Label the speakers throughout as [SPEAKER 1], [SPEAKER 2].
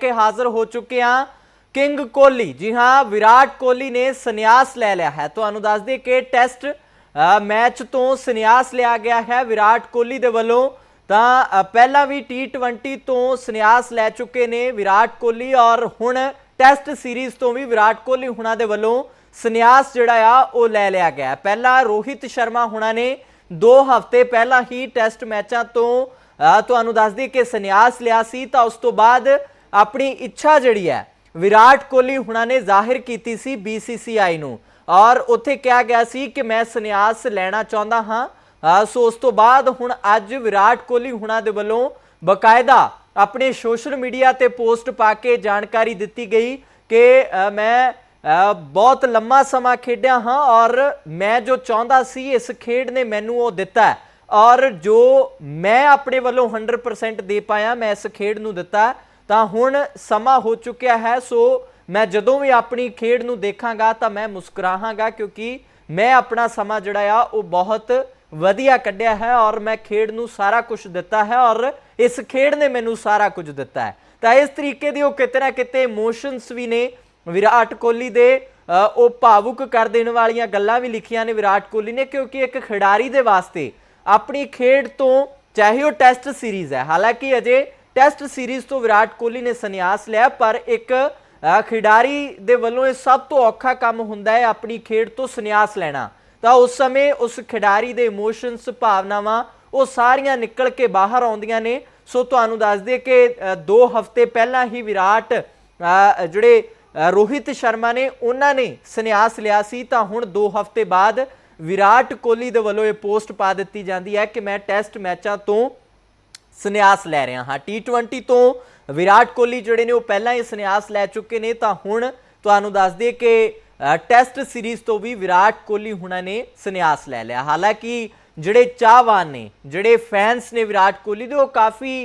[SPEAKER 1] ਕੇ ਹਾਜ਼ਰ ਹੋ ਚੁੱਕੇ ਹਾਂ। ਕਿੰਗ ਕੋਹਲੀ। ਜੀ ਹਾਂ ਵਿਰਾਟ ਕੋਹਲੀ ਨੇ ਸੰਨਿਆਸ ਲੈ ਲਿਆ ਹੈ। ਤੁਹਾਨੂੰ ਦੱਸ ਦਈਏ ਕਿ ਟੈਸਟ ਮੈਚ ਤੋਂ ਸੰਨਿਆਸ ਲਿਆ ਗਿਆ ਹੈ ਵਿਰਾਟ ਕੋਹਲੀ ਦੇ ਵੱਲੋਂ। ਤਾਂ ਪਹਿਲਾਂ ਵੀ T20 ਤੋਂ ਸੰਨਿਆਸ ਲੈ ਚੁੱਕੇ ਨੇ ਵਿਰਾਟ ਕੋਹਲੀ ਔਰ ਹੁਣ ਟੈਸਟ ਸੀਰੀਜ਼ ਤੋਂ ਵੀ ਵਿਰਾਟ ਕੋਹਲੀ ਹੁਣਾਂ ਦੇ ਵੱਲੋਂ ਸੰਨਿਆਸ ਜਿਹੜਾ ਆ ਉਹ ਲੈ ਲਿਆ ਗਿਆ ਪਹਿਲਾਂ ਰੋਹਿਤ ਸ਼ਰਮਾ ਹੁਣਾਂ ਨੇ 2 ਹਫ਼ਤੇ ਪਹਿਲਾਂ ਹੀ ਟੈਸਟ ਮੈਚਾਂ ਤੋਂ ਅ, ਤੁਹਾਨੂੰ ਦੱਸ ਦਈਏ ਕਿ ਸੰਨਿਆਸ ਲਿਆ ਸੀ। ਤਾਂ ਉਸ ਤੋਂ ਬਾਅਦ ਆਪਣੀ ਇੱਛਾ ਜਿਹੜੀ ਹੈ, ਵਿਰਾਟ ਕੋਹਲੀ ਹੁਣਾਂ ਨੇ ਜ਼ਾਹਿਰ ਕੀਤੀ ਸੀ BCCI ਨੂੰ। ਔਰ ਉੱਥੇ ਕਿਹਾ ਗਿਆ ਸੀ ਕਿ ਮੈਂ ਸੰਨਿਆਸ ਲੈਣਾ ਚਾਹੁੰਦਾ ਹਾਂ। ਸੋ ਉਸ ਤੋਂ ਬਾਅਦ ਹੁਣ ਅੱਜ ਵਿਰਾਟ ਕੋਹਲੀ ਹੁਣਾਂ ਦੇ ਵੱਲੋਂ ਬਕਾਇਦਾ ਆਪਣੇ ਸੋਸ਼ਲ ਮੀਡੀਆ ਤੇ ਪੋਸਟ ਪਾ ਕੇ ਜਾਣਕਾਰੀ ਦਿੱਤੀ ਗਈ ਕਿ ਮੈਂ ਬਹੁਤ ਲੰਮਾ ਸਮਾਂ ਖੇਡਿਆ ਹਾਂ ਔਰ ਮੈਂ ਜੋ ਚਾਹੁੰਦਾ ਸੀ ਇਸ ਖੇਡ ਨੇ ਮੈਨੂੰ ਉਹ ਦਿੱਤਾ ਔਰ ਜੋ ਮੈਂ ਆਪਣੇ ਵੱਲੋਂ 100% ਦੇ ਪਾਇਆ, ਮੈਂ ਇਸ ਖੇਡ ਨੂੰ ਦਿੱਤਾ ਤਾਂ ਹੁਣ ਸਮਾਂ ਹੋ ਚੁੱਕਿਆ ਹੈ, ਸੋ ਮੈਂ ਜਦੋਂ ਵੀ ਆਪਣੀ ਖੇਡ ਨੂੰ ਦੇਖਾਂਗਾ ਤਾਂ ਮੈਂ ਮੁਸਕਰਾਹਾਂਗਾ ਕਿਉਂਕਿ ਮੈਂ ਆਪਣਾ ਸਮਾਂ ਜਿਹੜਾ ਆ, ਉਹ ਬਹੁਤ ਵਧੀਆ ਕੱਢਿਆ ਹੈ ਔਰ ਮੈਂ ਖੇਡ ਨੂੰ ਸਾਰਾ ਕੁਝ ਦਿੱਤਾ ਹੈ ਔਰ ਇਸ ਖੇਡ ਨੇ ਮੈਨੂੰ ਸਾਰਾ ਕੁਝ ਦਿੱਤਾ ਹੈ। ਤਾਂ ਇਸ ਤਰੀਕੇ ਦੀ ਉਹ ਕਿਤੇ ਨਾ ਕਿਤੇ ਇਮੋਸ਼ਨਸ ਵੀ ਨੇ। ਵਿਰਾਟ ਕੋਹਲੀ ਦੇ ਉਹ ਭਾਵੁਕ ਕਰ ਦੇਣ ਵਾਲੀਆਂ ਗੱਲਾਂ ਵੀ ਲਿਖੀਆਂ ਨੇ ਵਿਰਾਟ ਕੋਹਲੀ ਨੇ ਕਿਉਂਕਿ ਇੱਕ ਖਿਡਾਰੀ ਦੇ ਵਾਸਤੇ ਆਪਣੀ ਖੇਡ ਤੋਂ ਚਾਹੇ ਉਹ ਟੈਸਟ ਸੀਰੀਜ਼ ਹੈ, ਹਾਲਾਂਕਿ ਅਜੇ ਟੈਸਟ ਸੀਰੀਜ਼ ਤੋਂ ਵਿਰਾਟ ਕੋਹਲੀ ਨੇ ਸੰਨਿਆਸ ਲਿਆ, ਪਰ ਇੱਕ ਖਿਡਾਰੀ ਦੇ ਵੱਲੋਂ ਇਹ ਸਭ ਤੋਂ ਔਖਾ ਕੰਮ ਹੁੰਦਾ ਹੈ ਆਪਣੀ ਖੇਡ ਤੋਂ ਸੰਨਿਆਸ ਲੈਣਾ। ਤਾਂ ਉਸ ਸਮੇਂ ਉਸ ਖਿਡਾਰੀ ਦੇ ਇਮੋਸ਼ਨਸ ਭਾਵਨਾਵਾਂ, ਉਹ ਸਾਰੀਆਂ ਨਿਕਲ ਕੇ ਬਾਹਰ ਆਉਂਦੀਆਂ ਨੇ। ਸੋ ਤੁਹਾਨੂੰ ਦੱਸ ਦਈਏ ਕਿ 2 ਹਫ਼ਤੇ ਪਹਿਲਾਂ ਹੀ ਵਿਰਾਟ ਜਿਹੜੇ ਰੋਹਿਤ ਸ਼ਰਮਾ ਨੇ, ਉਹਨਾਂ ਨੇ ਸੰਨਿਆਸ ਲਿਆ ਸੀ। ਤਾਂ ਹੁਣ 2 ਹਫ਼ਤੇ ਬਾਅਦ ਵਿਰਾਟ ਕੋਹਲੀ ਦੇ ਵੱਲੋਂ ਇਹ ਪੋਸਟ ਪਾ ਦਿੱਤੀ ਜਾਂਦੀ ਹੈ ਕਿ ਮੈਂ ਟੈਸਟ ਮੈਚਾਂ ਤੋਂ ਸੰਨਿਆਸ ਲੈ ਰਿਹਾ ਹਾਂ। T20 ਤੋਂ ਵਿਰਾਟ ਕੋਹਲੀ ਜਿਹੜੇ ਨੇ ਉਹ ਪਹਿਲਾਂ ਹੀ ਸੰਨਿਆਸ ਲੈ ਚੁੱਕੇ ਨੇ। ਤਾਂ ਹੁਣ ਤੁਹਾਨੂੰ ਦੱਸ ਦਈਏ ਕਿ ਟੈਸਟ ਸੀਰੀਜ਼ ਤੋਂ ਵੀ ਵਿਰਾਟ ਕੋਹਲੀ ਹੁਣਾਂ ਨੇ ਸੰਨਿਆਸ ਲੈ ਲਿਆ। ਹਾਲਾਂਕਿ ਜਿਹੜੇ ਚਾਹਵਾਨ ਨੇ, ਜਿਹੜੇ ਫੈਨਸ ਨੇ ਵਿਰਾਟ ਕੋਹਲੀ ਦੇ, ਉਹ ਕਾਫੀ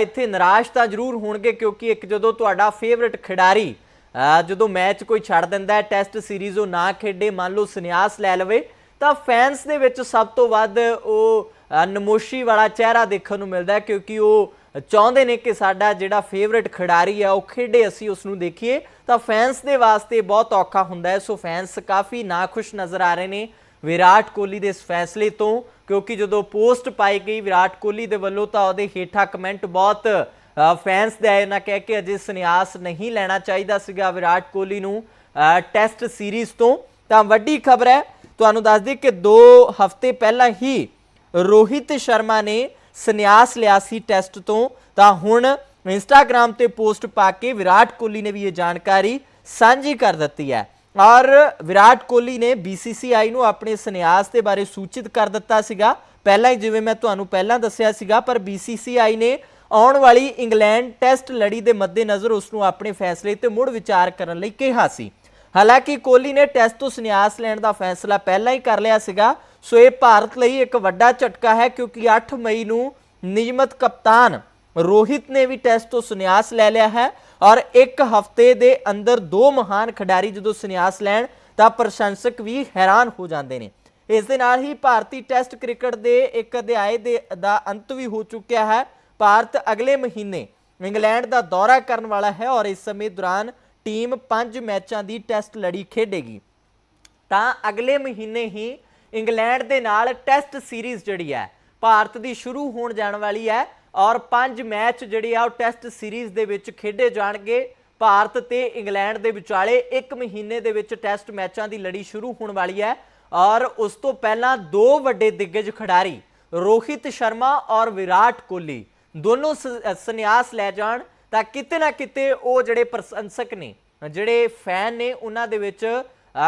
[SPEAKER 1] ਇੱਥੇ ਨਿਰਾਸ਼ ਤਾਂ ਜ਼ਰੂਰ ਹੋਣਗੇ ਕਿਉਂਕਿ ਇੱਕ ਜਦੋਂ ਤੁਹਾਡਾ ਫੇਵਰਿਟ ਖਿਡਾਰੀ ਜਦੋਂ ਮੈਚ ਕੋਈ ਛੱਡ ਦਿੰਦਾ ਹੈ ਟੈਸਟ ਸੀਰੀਜ਼ ਉਹ ਨਾ ਖੇਡੇ, ਮੰਨ ਲਓ ਸੰਨਿਆਸ ਲੈ ਲਵੇ, ਤਾਂ ਫੈਨਸ ਦੇ ਵਿੱਚ ਸਭ ਤੋਂ ਵੱਧ ਉਹ ਨਮੋਸ਼ੀ ਵਾਲਾ ਚਿਹਰਾ ਦੇਖਣ ਨੂੰ ਮਿਲਦਾ ਕਿਉਂਕਿ ਉਹ ਚਾਹੁੰਦੇ ਨੇ ਕਿ ਸਾਡਾ ਜਿਹੜਾ ਫੇਵਰਿਟ ਖਿਡਾਰੀ ਆ ਉਹ ਖੇਡੇ, ਅਸੀਂ ਉਸ ਨੂੰ ਦੇਖੀਏ। ਤਾਂ ਫੈਨਸ ਦੇ ਵਾਸਤੇ ਬਹੁਤ ਔਖਾ ਹੁੰਦਾ ਹੈ। ਸੋ ਫੈਨਸ ਕਾਫੀ ਨਾਖੁਸ਼ ਨਜ਼ਰ ਆ ਰਹੇ ਨੇ ਵਿਰਾਟ ਕੋਹਲੀ ਦੇ ਇਸ ਫੈਸਲੇ ਤੋਂ, ਕਿਉਂਕਿ ਜਦੋਂ ਪੋਸਟ ਪਾਈ ਗਈ ਵਿਰਾਟ ਕੋਹਲੀ ਦੇ ਵੱਲੋਂ ਤਾਂ ਉਹਦੇ ਹੇਠਾਂ ਕਮੈਂਟ ਬਹੁਤ ਫੈਨਸ ਦੇ ਆਏ। ਨਾ ਕਹਿ ਕੇ ਅਜੇ ਸੰਨਿਆਸ ਨਹੀਂ ਲੈਣਾ ਚਾਹੀਦਾ ਸੀਗਾ ਵਿਰਾਟ ਕੋਹਲੀ ਨੂੰ ਟੈਸਟ ਸੀਰੀਜ਼ ਤੋਂ। ਤਾਂ ਵੱਡੀ ਖਬਰ ਹੈ, ਤੁਹਾਨੂੰ ਦੱਸ ਦਈਏ ਕਿ 2 ਹਫ਼ਤੇ ਪਹਿਲਾਂ ਹੀ ਰੋਹਿਤ ਸ਼ਰਮਾ ਨੇ ਸੰਨਿਆਸ ਲਿਆ ਸੀ ਟੈਸਟ ਤੋਂ। ਤਾਂ ਹੁਣ ਇੰਸਟਾਗ੍ਰam ਤੇ ਪੋਸਟ ਪਾ ਕੇ ਵਿਰਾਟ ਕੋਹਲੀ ਨੇ ਵੀ ਇਹ ਜਾਣਕਾਰੀ ਸਾਂਝੀ ਕਰ ਦਿੱਤੀ ਹੈ। ਔਰ ਵਿਰਾਟ ਕੋਹਲੀ ਨੇ BCCI ਨੂੰ ਆਪਣੇ ਸੰਨਿਆਸ ਦੇ ਬਾਰੇ ਸੂਚਿਤ ਕਰ ਦਿੱਤਾ ਸੀਗਾ। ਪਹਿਲਾਂ ਹੀ ਜਿਵੇਂ ਮੈਂ ਤੁਹਾਨੂੰ ਪਹਿਲਾਂ ਦੱਸਿਆ ਸੀਗਾ, ਪਰ BCCI ਨੇ ਆਉਣ ਵਾਲੀ ਇੰਗਲੈਂਡ ਟੈਸਟ ਲੜੀ ਦੇ ਮੱਦੇਨਜ਼ਰ ਉਸ ਨੂੰ ਆਪਣੇ ਫੈਸਲੇ ਤੇ ਮੁੜ ਵਿਚਾਰ ਕਰਨ ਲਈ ਕਿਹਾ ਸੀ। ਹਾਲਾਂਕਿ ਕੋਹਲੀ ਨੇ ਟੈਸਟ ਤੋਂ ਸੰਨਿਆਸ ਲੈਣ ਦਾ ਫੈਸਲਾ ਪਹਿਲਾਂ ਹੀ ਕਰ ਲਿਆ ਸੀਗਾ। ਸੋ ਇਹ ਭਾਰਤ ਲਈ ਇੱਕ ਵੱਡਾ ਝਟਕਾ ਹੈ ਕਿਉਂਕਿ 8 ਮਈ ਨੂੰ ਨਿਯਮਤ ਕਪਤਾਨ ਰੋਹਿਤ ਨੇ ਵੀ ਟੈਸਟ ਤੋਂ ਸੰਨਿਆਸ ਲੈ ਲਿਆ ਹੈ ਔਰ ਇੱਕ ਹਫ਼ਤੇ ਦੇ ਅੰਦਰ ਦੋ ਮਹਾਨ ਖਿਡਾਰੀ ਜਦੋਂ ਸੰਨਿਆਸ ਲੈਣ ਤਾਂ ਪ੍ਰਸ਼ੰਸਕ ਵੀ ਹੈਰਾਨ ਹੋ ਜਾਂਦੇ ਨੇ। ਇਸ ਦੇ ਨਾਲ ਹੀ ਭਾਰਤੀ ਟੈਸਟ ਕ੍ਰਿਕਟ ਦੇ ਇੱਕ ਅਧਿਆਏ ਦੇ ਦਾ ਅੰਤ ਵੀ ਹੋ ਚੁੱਕਿਆ ਹੈ। ਭਾਰਤ ਅਗਲੇ ਮਹੀਨੇ ਇੰਗਲੈਂਡ ਦਾ ਦੌਰਾ ਕਰਨ ਵਾਲਾ ਹੈ ਔਰ ਇਸ ਸਮੇਂ ਦੌਰਾਨ ਟੀਮ 5 ਮੈਚਾਂ ਦੀ ਟੈਸਟ ਲੜੀ ਖੇਡੇਗੀ। ਤਾਂ ਅਗਲੇ ਮਹੀਨੇ ਹੀ ਇੰਗਲੈਂਡ ਦੇ ਨਾਲ ਟੈਸਟ ਸੀਰੀਜ਼ ਜਿਹੜੀ ਹੈ, ਭਾਰਤ ਦੀ ਸ਼ੁਰੂ ਹੋਣ ਜਾਣ ਵਾਲੀ ਹੈ ਔਰ ਪੰਜ ਮੈਚ ਜਿਹੜੇ ਆ ਉਹ ਟੈਸਟ ਸੀਰੀਜ਼ ਦੇ ਵਿੱਚ ਖੇਡੇ ਜਾਣਗੇ। ਭਾਰਤ ਤੇ ਇੰਗਲੈਂਡ ਦੇ ਵਿਚਾਲੇ ਇੱਕ ਮਹੀਨੇ ਦੇ ਵਿੱਚ ਟੈਸਟ ਮੈਚਾਂ ਦੀ ਲੜੀ ਸ਼ੁਰੂ ਹੋਣ ਵਾਲੀ ਹੈ ਔਰ ਉਸ ਤੋਂ ਪਹਿਲਾਂ ਦੋ ਵੱਡੇ ਦਿੱਗਜ ਖਿਡਾਰੀ, ਰੋਹਿਤ ਸ਼ਰਮਾ ਔਰ ਵਿਰਾਟ ਕੋਹਲੀ, ਦੋਨੋਂ ਸ- ਸੰਨਿਆਸ ਲੈ ਜਾਣ ਤਾਂ ਕਿਤੇ ਨਾ ਕਿਤੇ ਉਹ ਜਿਹੜੇ ਪ੍ਰਸ਼ੰਸਕ ਨੇ, ਜਿਹੜੇ ਫੈਨ ਨੇ ਉਹਨਾਂ ਦੇ ਵਿੱਚ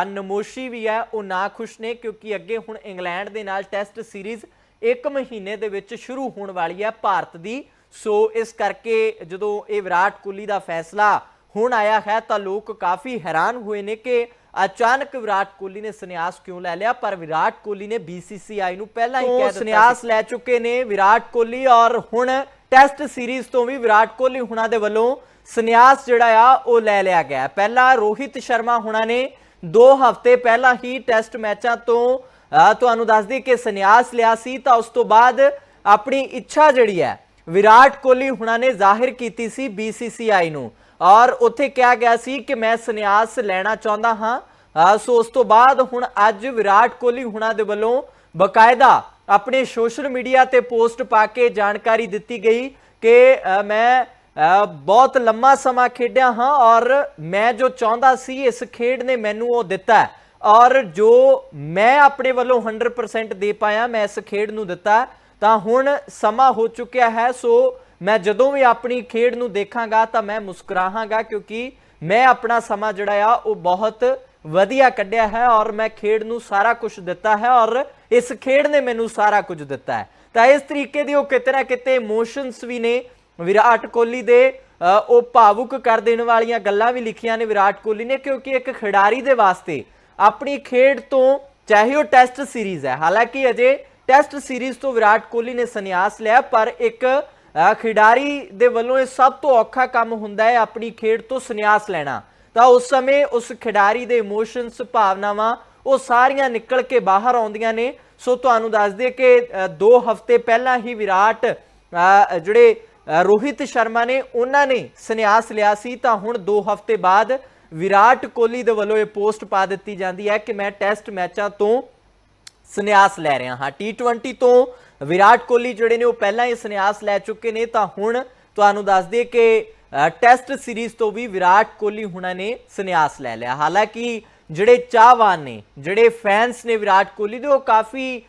[SPEAKER 1] ਨਮੋਸ਼ੀ ਵੀ ਹੈ ਉਹ ਨਾ ਖੁਸ਼ ਨੇ ਕਿਉਂਕਿ ਅੱਗੇ ਹੁਣ ਇੰਗਲੈਂਡ ਦੇ ਨਾਲ ਟੈਸਟ ਸੀਰੀਜ਼ ਇੱਕ ਮਹੀਨੇ ਦੇ ਵਿੱਚ ਸ਼ੁਰੂ ਹੋਣ ਵਾਲੀ ਹੈ ਭਾਰਤ ਦੀ। ਸੋ ਇਸ ਕਰਕੇ ਜਦੋਂ ਇਹ ਵਿਰਾਟ ਕੋਹਲੀ ਦਾ ਫੈਸਲਾ ਹੁਣ ਆਇਆ ਹੈ ਤਾਂ ਲੋਕ ਕਾਫੀ ਹੈਰਾਨ ਹੋਏ ਨੇ ਕਿ ਅਚਾਨਕ ਵਿਰਾਟ ਕੋਹਲੀ ਨੇ ਸੰਨਿਆਸ ਕਿਉਂ ਲੈ ਲਿਆ? ਪਰ ਵਿਰਾਟ ਕੋਹਲੀ ਨੇ BCCI ਨੂੰ ਪਹਿਲਾਂ ਹੀ ਕਹਿ ਦਿੱਤਾ ਸੰਨਿਆਸ ਲੈ ਚੁੱਕੇ ਨੇ ਵਿਰਾਟ ਕੋਹਲੀ ਔਰ ਹੁਣ ਟੈਸਟ ਸੀਰੀਜ਼ ਤੋਂ ਵੀ ਵਿਰਾਟ ਕੋਹਲੀ ਹੁਣਾਂ ਦੇ ਵੱਲੋਂ ਸੰਨਿਆਸ ਜਿਹੜਾ ਆ ਉਹ ਲੈ ਲਿਆ ਗਿਆ। ਪਹਿਲਾਂ ਰੋਹਿਤ ਸ਼ਰਮਾ ਹੁਣਾਂ ਨੇ 2 ਹਫ਼ਤੇ ਪਹਿਲਾਂ ਹੀ ਟੈਸਟ ਮੈਚਾਂ ਤੋਂ ਤੁਹਾਨੂੰ ਦੱਸ ਦਈਏ ਕਿ ਸੰਨਿਆਸ ਲਿਆ ਸੀ, ਤਾਂ ਉਸ ਤੋਂ ਬਾਅਦ ਆਪਣੀ ਇੱਛਾ ਜਿਹੜੀ ਹੈ, ਵਿਰਾਟ ਕੋਹਲੀ ਹੁਣਾਂ ਨੇ ਜ਼ਾਹਿਰ ਕੀਤੀ ਸੀ BCCI ਨੂੰ। ਔਰ ਉੱਥੇ ਕਿਹਾ ਗਿਆ ਸੀ ਕਿ ਮੈਂ ਸੰਨਿਆਸ ਲੈਣਾ ਚਾਹੁੰਦਾ ਹਾਂ। ਸੋ ਉਸ ਤੋਂ ਬਾਅਦ ਹੁਣ ਅੱਜ ਵਿਰਾਟ ਕੋਹਲੀ ਹੁਣਾਂ ਦੇ ਵੱਲੋਂ ਬਕਾਇਦਾ ਆਪਣੇ ਸੋਸ਼ਲ ਮੀਡੀਆ ਤੇ ਪੋਸਟ ਪਾ ਕੇ ਜਾਣਕਾਰੀ ਦਿੱਤੀ ਗਈ ਕਿ ਮੈਂ ਬਹੁਤ ਲੰਮਾ ਸਮਾਂ ਖੇਡਿਆ ਹਾਂ ਔਰ ਮੈਂ ਜੋ ਚਾਹੁੰਦਾ ਸੀ ਇਸ ਖੇਡ ਨੇ ਮੈਨੂੰ ਉਹ ਦਿੱਤਾ ਔਰ ਜੋ ਮੈਂ ਆਪਣੇ ਵੱਲੋਂ 100% ਦੇ ਪਾਇਆ, ਮੈਂ ਇਸ ਖੇਡ ਨੂੰ ਦਿੱਤਾ ਤਾਂ ਹੁਣ ਸਮਾਂ ਹੋ ਚੁੱਕਿਆ ਹੈ, ਸੋ ਮੈਂ ਜਦੋਂ ਵੀ ਆਪਣੀ ਖੇਡ ਨੂੰ ਦੇਖਾਂਗਾ ਤਾਂ ਮੈਂ ਮੁਸਕਰਾਹਾਂਗਾ ਕਿਉਂਕਿ ਮੈਂ ਆਪਣਾ ਸਮਾਂ ਜਿਹੜਾ ਆ, ਉਹ ਬਹੁਤ ਵਧੀਆ ਕੱਢਿਆ ਹੈ ਔਰ ਮੈਂ ਖੇਡ ਨੂੰ ਸਾਰਾ ਕੁਝ ਦਿੱਤਾ ਹੈ ਔਰ ਇਸ ਖੇਡ ਨੇ ਮੈਨੂੰ ਸਾਰਾ ਕੁਝ ਦਿੱਤਾ ਹੈ। ਤਾਂ ਇਸ ਤਰੀਕੇ ਦੀ ਉਹ ਕਿਤੇ ਨਾ ਕਿਤੇ ਇਮੋਸ਼ਨਸ ਵੀ ਨੇ ਵਿਰਾਟ ਕੋਹਲੀ ਦੇ ਉਹ ਭਾਵੁਕ ਕਰ ਦੇਣ ਵਾਲੀਆਂ ਗੱਲਾਂ ਵੀ ਲਿਖੀਆਂ ਨੇ ਵਿਰਾਟ ਕੋਹਲੀ ਨੇ, ਕਿਉਂਕਿ ਇੱਕ ਖਿਡਾਰੀ ਦੇ ਵਾਸਤੇ ਆਪਣੀ ਖੇਡ ਤੋਂ ਚਾਹੇ ਉਹ ਟੈਸਟ ਸੀਰੀਜ਼ ਹੈ। ਹਾਲਾਂਕਿ ਅਜੇ ਟੈਸਟ ਸੀਰੀਜ਼ ਤੋਂ ਵਿਰਾਟ ਕੋਹਲੀ ਨੇ ਸੰਨਿਆਸ ਲਿਆ, ਪਰ ਇੱਕ ਖਿਡਾਰੀ ਦੇ ਵੱਲੋਂ ਇਹ ਸਭ ਤੋਂ ਔਖਾ ਕੰਮ ਹੁੰਦਾ ਹੈ ਆਪਣੀ ਖੇਡ ਤੋਂ ਸੰਨਿਆਸ ਲੈਣਾ। ਤਾਂ ਉਸ ਸਮੇਂ ਉਸ ਖਿਡਾਰੀ ਦੇ ਇਮੋਸ਼ਨਸ ਭਾਵਨਾਵਾਂ, ਉਹ ਸਾਰੀਆਂ ਨਿਕਲ ਕੇ ਬਾਹਰ ਆਉਂਦੀਆਂ ਨੇ। ਸੋ ਤੁਹਾਨੂੰ ਦੱਸ ਦਈਏ ਕਿ 2 ਹਫ਼ਤੇ ਪਹਿਲਾਂ ਹੀ ਵਿਰਾਟ ਜਿਹੜੇ ਰੋਹਿਤ ਸ਼ਰਮਾ ਨੇ ਉਹਨਾਂ ਨੇ ਸੰਨਿਆਸ ਲਿਆ ਸੀ, ਤਾਂ ਹੁਣ 2 ਹਫ਼ਤੇ ਬਾਅਦ ਵਿਰਾਟ ਕੋਹਲੀ ਦੇ ਵੱਲੋਂ ਇਹ ਪੋਸਟ ਪਾ ਦਿੱਤੀ ਜਾਂਦੀ ਹੈ ਕਿ ਮੈਂ ਟੈਸਟ ਮੈਚਾਂ ਤੋਂ ਸੰਨਿਆਸ ਲੈ ਰਿਹਾ ਹਾਂ। T20 ਤੋਂ ਵਿਰਾਟ ਕੋਹਲੀ ਜਿਹੜੇ ਨੇ ਉਹ ਪਹਿਲਾਂ ਹੀ ਸੰਨਿਆਸ ਲੈ ਚੁੱਕੇ ਨੇ, ਤਾਂ ਹੁਣ ਤੁਹਾਨੂੰ ਦੱਸ ਦਈਏ ਕਿ ਟੈਸਟ ਸੀਰੀਜ਼ ਤੋਂ ਵੀ ਵਿਰਾਟ ਕੋਹਲੀ ਹੁਣਾਂ ਨੇ ਸੰਨਿਆਸ ਲੈ ਲਿਆ। ਹਾਲਾਂਕਿ ਜਿਹੜੇ ਚਾਹਵਾਨ ਨੇ, ਜਿਹੜੇ ਫੈਨਸ ਨੇ ਵਿਰਾਟ ਕੋਹਲੀ ਦੇ, ਉਹ ਕਾਫੀ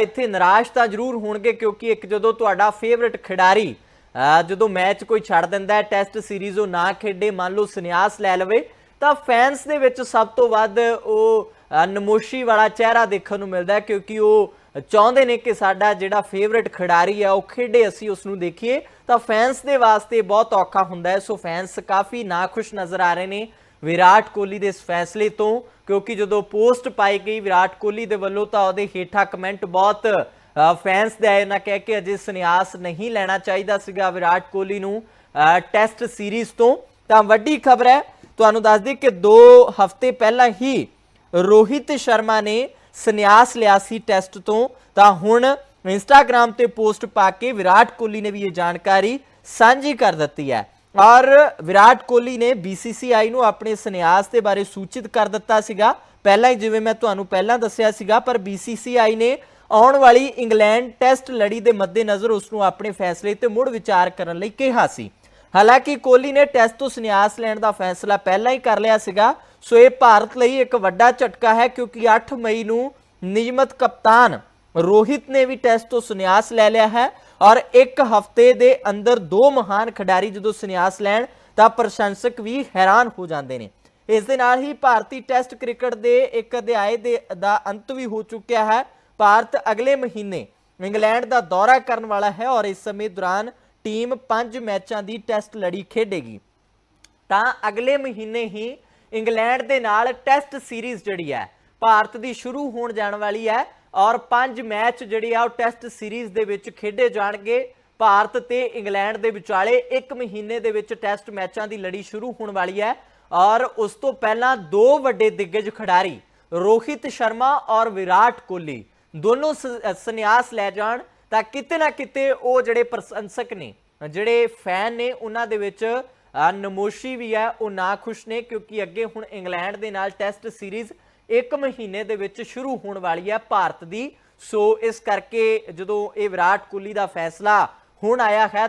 [SPEAKER 1] ਇੱਥੇ ਨਿਰਾਸ਼ ਤਾਂ ਜ਼ਰੂਰ ਹੋਣਗੇ ਕਿਉਂਕਿ ਇੱਕ ਜਦੋਂ ਤੁਹਾਡਾ ਫੇਵਰਿਟ ਖਿਡਾਰੀ ਜਦੋਂ ਮੈਚ ਕੋਈ ਛੱਡ ਦਿੰਦਾ ਹੈ ਟੈਸਟ ਸੀਰੀਜ਼ ਉਹ ਨਾ ਖੇਡੇ, ਮੰਨ ਲਓ ਸੰਨਿਆਸ ਲੈ ਲਵੇ, ਤਾਂ ਫੈਨਸ ਦੇ ਵਿੱਚ ਸਭ ਤੋਂ ਵੱਧ ਉਹ ਨਮੋਸ਼ੀ ਵਾਲਾ ਚਿਹਰਾ ਦੇਖਣ ਨੂੰ ਮਿਲਦਾ ਕਿਉਂਕਿ ਉਹ ਚਾਹੁੰਦੇ ਨੇ ਕਿ ਸਾਡਾ ਜਿਹੜਾ ਫੇਵਰਿਟ ਖਿਡਾਰੀ ਆ ਉਹ ਖੇਡੇ, ਅਸੀਂ ਉਸ ਨੂੰ ਦੇਖੀਏ। ਤਾਂ ਫੈਨਸ ਦੇ ਵਾਸਤੇ ਬਹੁਤ ਔਖਾ ਹੁੰਦਾ ਹੈ, ਸੋ ਫੈਨਸ ਕਾਫੀ ਨਾਖੁਸ਼ ਨਜ਼ਰ ਆ ਰਹੇ ਨੇ ਵਿਰਾਟ ਕੋਹਲੀ ਦੇ ਇਸ ਫੈਸਲੇ ਤੋਂ, ਕਿਉਂਕਿ ਜਦੋਂ ਪੋਸਟ ਪਾਈ ਗਈ ਵਿਰਾਟ ਕੋਹਲੀ ਦੇ ਵੱਲੋਂ ਤਾਂ ਉਹਦੇ ਹੇਠਾਂ ਕਮੈਂਟ ਬਹੁਤ ਫੈਨਸ ਦੇ ਆਏ ਨਾ ਕਹਿ ਕੇ ਅਜੇ ਸੰਨਿਆਸ ਨਹੀਂ ਲੈਣਾ ਚਾਹੀਦਾ ਸੀਗਾ ਵਿਰਾਟ ਕੋਹਲੀ ਨੂੰ। ਟੈਸਟ ਸੀਰੀਜ਼ ਤੋਂ। ਤਾਂ ਵੱਡੀ ਖਬਰ ਹੈ, ਤੁਹਾਨੂੰ ਦੱਸ ਦਈਏ ਕਿ 2 ਹਫ਼ਤੇ ਪਹਿਲਾਂ ਹੀ ਰੋਹਿਤ ਸ਼ਰਮਾ ਨੇ ਸੰਨਿਆਸ ਲਿਆ ਸੀ ਟੈਸਟ ਤੋਂ। ਤਾਂ ਹੁਣ ਇੰਸਟਾਗ੍ਰam ਤੇ ਪੋਸਟ ਪਾ ਕੇ ਵਿਰਾਟ ਕੋਹਲੀ ਨੇ ਵੀ ਇਹ ਜਾਣਕਾਰੀ ਸਾਂਝੀ ਕਰ ਦਿੱਤੀ ਹੈ। ਔਰ ਵਿਰਾਟ ਕੋਹਲੀ ਨੇ BCCI ਨੂੰ ਆਪਣੇ ਸੰਨਿਆਸ ਦੇ ਬਾਰੇ ਸੂਚਿਤ ਕਰ ਦਿੱਤਾ ਸੀਗਾ। ਪਹਿਲਾਂ ਹੀ ਜਿਵੇਂ ਮੈਂ ਤੁਹਾਨੂੰ ਪਹਿਲਾਂ ਦੱਸਿਆ ਸੀਗਾ, ਪਰ BCCI ਨੇ ਆਉਣ ਵਾਲੀ ਇੰਗਲੈਂਡ ਟੈਸਟ ਲੜੀ ਦੇ ਮੱਦੇਨਜ਼ਰ ਉਸ ਨੂੰ ਆਪਣੇ ਫੈਸਲੇ ਤੇ ਮੁੜ ਵਿਚਾਰ ਕਰਨ ਲਈ ਕਿਹਾ ਸੀ। ਹਾਲਾਂਕਿ ਕੋਹਲੀ ਨੇ ਟੈਸਟ ਤੋਂ ਸੰਨਿਆਸ ਲੈਣ ਦਾ ਫੈਸਲਾ ਪਹਿਲਾਂ ਹੀ ਕਰ ਲਿਆ ਸੀਗਾ, ਸੋ ਇਹ ਭਾਰਤ ਲਈ ਇੱਕ ਵੱਡਾ ਝਟਕਾ ਹੈ ਕਿਉਂਕਿ 8 ਮਈ ਨੂੰ ਨਿਯਮਤ ਕਪਤਾਨ ਰੋਹਿਤ ਨੇ ਵੀ ਟੈਸਟ ਤੋਂ ਸੰਨਿਆਸ ਲੈ ਲਿਆ ਹੈ ਔਰ ਇੱਕ ਹਫ਼ਤੇ ਦੇ ਅੰਦਰ ਦੋ ਮਹਾਨ ਖਿਡਾਰੀ ਜਦੋਂ ਸੰਨਿਆਸ ਲੈਣ, ਤਾਂ ਪ੍ਰਸ਼ੰਸਕ ਵੀ ਹੈਰਾਨ ਹੋ ਜਾਂਦੇ ਨੇ। ਇਸ ਦੇ ਨਾਲ ਹੀ ਭਾਰਤੀ ਟੈਸਟ ਕ੍ਰਿਕਟ ਦੇ ਇੱਕ ਅਧਿਆਏ ਦੇ, ਦਾ ਅੰਤ ਵੀ ਹੋ ਚੁੱਕਿਆ ਹੈ। ਭਾਰਤ ਅਗਲੇ ਮਹੀਨੇ ਇੰਗਲੈਂਡ ਦਾ ਦੌਰਾ ਕਰਨ ਵਾਲਾ ਹੈ ਔਰ ਇਸ ਸਮੇਂ ਦੌਰਾਨ ਟੀਮ 5 ਮੈਚਾਂ ਦੀ ਟੈਸਟ ਲੜੀ ਖੇਡੇਗੀ। ਤਾਂ ਅਗਲੇ ਮਹੀਨੇ ਹੀ ਇੰਗਲੈਂਡ ਦੇ ਨਾਲ ਟੈਸਟ ਸੀਰੀਜ਼ ਜਿਹੜੀ ਹੈ, ਭਾਰਤ ਦੀ ਸ਼ੁਰੂ ਹੋਣ ਜਾਣ ਵਾਲੀ ਹੈ ਔਰ ਪੰਜ ਮੈਚ ਜਿਹੜੇ ਆ ਉਹ ਟੈਸਟ ਸੀਰੀਜ਼ ਦੇ ਵਿੱਚ ਖੇਡੇ ਜਾਣਗੇ। ਭਾਰਤ ਤੇ ਇੰਗਲੈਂਡ ਦੇ ਵਿਚਾਲੇ ਇੱਕ ਮਹੀਨੇ ਦੇ ਵਿੱਚ ਟੈਸਟ ਮੈਚਾਂ ਦੀ ਲੜੀ ਸ਼ੁਰੂ ਹੋਣ ਵਾਲੀ ਹੈ ਔਰ ਉਸ ਤੋਂ ਪਹਿਲਾਂ ਦੋ ਵੱਡੇ ਦਿੱਗਜ ਖਿਡਾਰੀ, ਰੋਹਿਤ ਸ਼ਰਮਾ ਔਰ ਵਿਰਾਟ ਕੋਹਲੀ। ਦੋਨੋਂ ਸ- ਸੰਨਿਆਸ ਲੈ ਜਾਣ ਤਾਂ ਕਿਤੇ ਨਾ ਕਿਤੇ ਉਹ ਜਿਹੜੇ ਪ੍ਰਸ਼ੰਸਕ ਨੇ, ਜਿਹੜੇ ਫੈਨ ਨੇ, ਉਹਨਾਂ ਦੇ ਵਿੱਚ ਨਮੋਸ਼ੀ ਵੀ ਹੈ, ਉਹ ਨਾ ਖੁਸ਼ ਨੇ ਕਿਉਂਕਿ ਅੱਗੇ ਹੁਣ ਇੰਗਲੈਂਡ ਦੇ ਨਾਲ ਟੈਸਟ ਸੀਰੀਜ਼ ਇੱਕ ਮਹੀਨੇ ਦੇ ਵਿੱਚ ਸ਼ੁਰੂ ਹੋਣ ਵਾਲੀ ਹੈ ਭਾਰਤ ਦੀ। ਸੋ ਇਸ ਕਰਕੇ ਜਦੋਂ ਇਹ ਵਿਰਾਟ ਕੋਹਲੀ ਦਾ ਫੈਸਲਾ ਹੁਣ ਆਇਆ ਹੈ